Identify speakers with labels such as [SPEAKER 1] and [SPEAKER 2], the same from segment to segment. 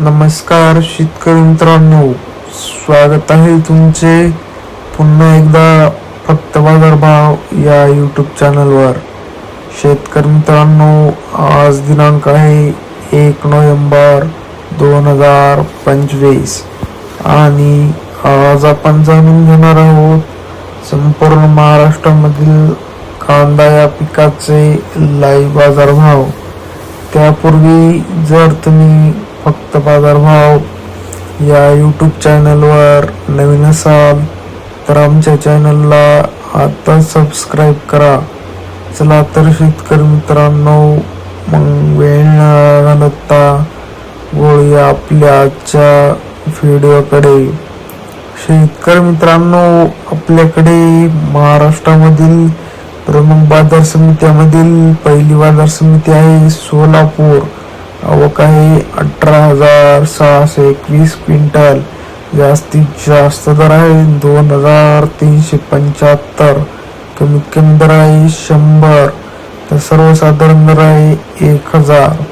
[SPEAKER 1] नमस्कार शेतकरी मित्रांनो स्वागत आहे तुमचे पुन्हा एकदा फक्त बाजारभाव या यूट्यूब चॅनलवर शेतकरी मित्रांनो आज दिनांक आहे एक नोव्हेंबर दोन हजार पंचवीस आणि आज आपण जाणून घेणार आहोत संपूर्ण महाराष्ट्रामधील कांदा या पिकाचे लाईव्ह बाजारभाव. त्यापूर्वी जर तुम्ही फक्त बाजारभाव. या यूट्यूब चॅनलवर नवीन असाल तर आमच्या चॅनलला आता सबस्क्राईब करा. चला तर शेतकरी मित्रांनो मग वेळ न घालवता वळूया आपल्या आजच्या व्हिडिओकडे शेतकरी मित्रांनो आपल्याकडे महाराष्ट्रामधील प्रमुख बाजार समित्यामधील पहिली बाजार समिती आहे सोलापूर. व काही अठरा हजार सहाशे एकवीस क्विंटल. जास्तीत जास्त दर आहे दोन हजार तीनशे पंच्याहत्तर. कमीत कमी दर आहे शंभर. तर सर्वसाधारण दर आहे एक हजार.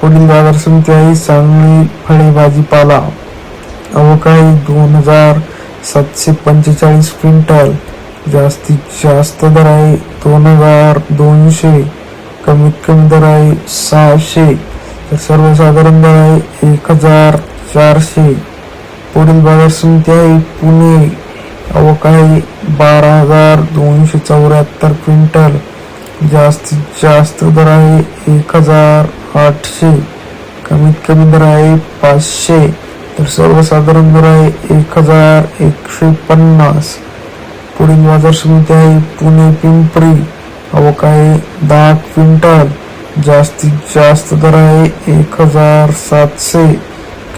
[SPEAKER 1] पुढील बाजार समिती आहे सांगली फळे भाजीपाला अवकाळी दोन हजार सातशे पंचेचाळीस क्विंटल. जास्तीत जास्त दर आहे दोन हजार दोनशे. कमीत कमी दर आहे सहाशे. तर सर्वसाधारण दर आहे एक हजार चारशे पुढील बाजार समिती आहे. पुणे अवकाळी बारा हजार दोनशे चौऱ्याहत्तर क्विंटल जास्तीत जास्त दर आहे. एक हजार आठशे कमीत कमी दर आहे पाचशे. तर सर्वसाधारण दर आहे एक हजार एकशे पन्नास. पुढील बाजार समिती आहे. पुणे पिंपरी अवकाळी दहा क्विंटल. जास्तीत जास्त दर आहे एक हजार सातशे.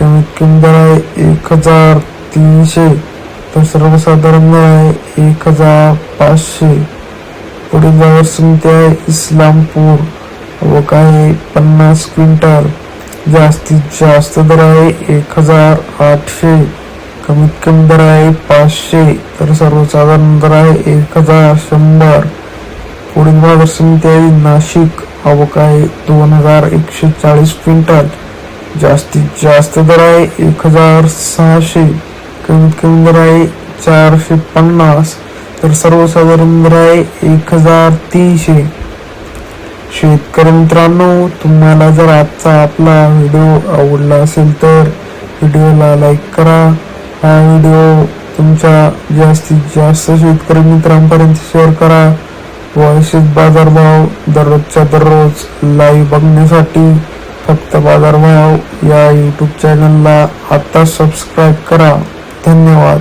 [SPEAKER 1] कमीत कमी दर आहे एक हजार तीनशे. तर सर्वसाधारण दर आहे एक हजार पाचशे. पुढील बाजार समिती आहे इस्लामपूर. व आहे पन्नास क्विंटल. जास्तीत जास्त दर आहे एक हजार आठशे. कमीत कमी दर आहे पाचशे. तर सर्वसाधारण दर आहे एक हजार शंभर. पुढील बाजार आहे नाशिक आवक आहे दोन हजार एकशे चाळीस क्विंटल. जास्तीत जास्त दर आहे एक हजार सहाशे. कमीत कमी दर आहे चारशे पन्नास. तर सर्वसाधारण दर आहे एक हजार तीनशे. शेतकरी मित्रांनो तुम्हाला जर आजचा आपला व्हिडिओ आवडला असेल तर व्हिडिओला लाईक करा. हा व्हिडिओ तुमच्या जास्तीत जास्त शेतकरी मित्रांपर्यंत शेअर करा. व बाजारभाव दररोजच्या दररोज लाईव्ह बघण्यासाठी फक्त बाजारभाव या यूट्यूब चॅनलला आता सबस्क्राईब करा. धन्यवाद.